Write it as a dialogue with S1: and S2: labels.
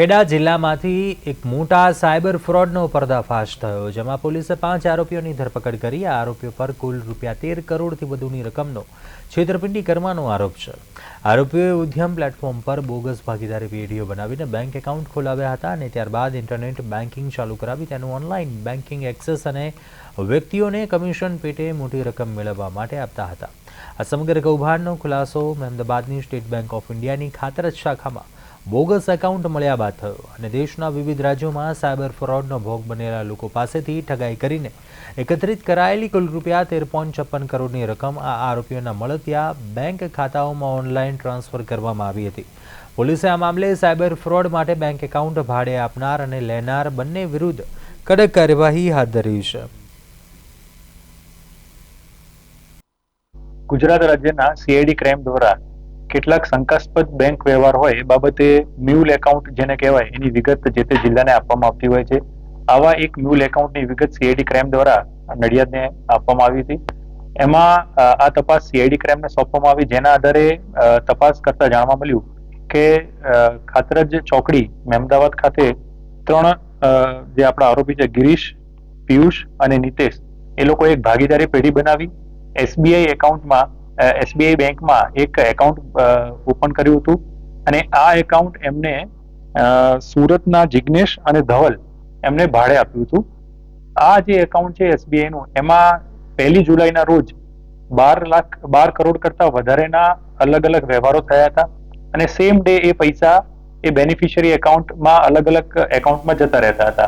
S1: ખેડા જિલ્લામાંથી એક મોટા સાયબર ફ્રોડનો પર્દાફાશ થયો, જેમાં પોલીસે પાંચ આરોપીઓની ધરપકડ કરી. આ આરોપીઓ પર કુલ રૂપિયા તેર કરોડથી વધુની રકમનો છેતરપિંડી કરવાનો આરોપ છે. આરોપીઓએ ઉદ્યમ પ્લેટફોર્મ પર બોગસ ભાગીદારી વીડિયો બનાવીને બેંક એકાઉન્ટ ખોલાવ્યા હતા અને ત્યારબાદ ઇન્ટરનેટ બેન્કિંગ ચાલુ કરાવી. તેનું ઓનલાઈન બેન્કિંગ એક્સેસ અને વ્યક્તિઓને કમિશન પેટે મોટી રકમ મેળવવા માટે આપતા હતા. આ સમગ્ર કૌભાંડનો ખુલાસો અમદાવાદની સ્ટેટ બેંક ઓફ ઇન્ડિયાની ખાતરજ શાખામાં બોગસ એકાઉન્ટ મળ્યા બાદ થયો અને દેશના વિવિધ રાજ્યોમાં સાયબર ફ્રોડનો ભોગ બનેલા લોકો પાસેથી ઠગાઈ કરીને એકત્રિત કરાયેલી કુલ રૂપિયા તેર પોઈન્ટ છપ્પન કરોડની રકમ આ આરોપીઓના મળતિયા બેંક ખાતાઓમાં ઓનલાઈન ટ્રાન્સફર કરવામાં આવી હતી. પોલીસે આ મામલે સાયબર ફ્રોડ માટે બેંક એકાઉન્ટ ભાડે આપનાર અને લેનાર બંને વિરુદ્ધ કડક કાર્યવાહી હાથ ધરી છે.
S2: ગુજરાત રાજ્યના સીઆઈડી ક્રાઇમ દ્વારા કેટલાક શંકાસ્પદ બેંક વ્યવહાર હોય એ બાબતે મ્યુલ એકાઉન્ટ જેને કહેવાય, એની વિગત જે તે જિલ્લાને આપવામાં આવતી હોય છે. આવા એક મ્યુલ એકાઉન્ટની વિગત સીઆઈડી ક્રાઇમ દ્વારા નડિયાદને આપવામાં આવી હતી. એમાં આ તપાસ સીઆઈડી ક્રાઇમને સોંપવામાં આવી, જેના આધારે તપાસ કરતા જાણવા મળ્યું કે ખાતરજ ચોકડી, મહેમદાવાદ ખાતે ત્રણ જે આપણા આરોપી છે, ગિરીશ, પિયુષ અને નિતેશ, એ લોકો એક ભાગીદારી પેઢી બનાવી. એસબીઆઈ એકાઉન્ટમાં એસબીઆઈ બેંકમાં એક એકાઉન્ટ ઓપન કર્યું હતું. અને આ એકાઉન્ટ એમને સુરતના જિગ્નેશ અને ધવલ એમને ભાડે આપ્યું હતું. આ જે એકાઉન્ટ છે એસબીઆઈ નું, એમાં પહેલી જુલાઈના રોજ બાર લાખ, બાર કરોડ કરતા વધારેના અલગ અલગ વ્યવહારો થયા હતા. અને સેમ ડે એ પૈસા એ બેનિફિશિયરી એકાઉન્ટમાં અલગ અલગ એકાઉન્ટમાં જતા રહેતા હતા.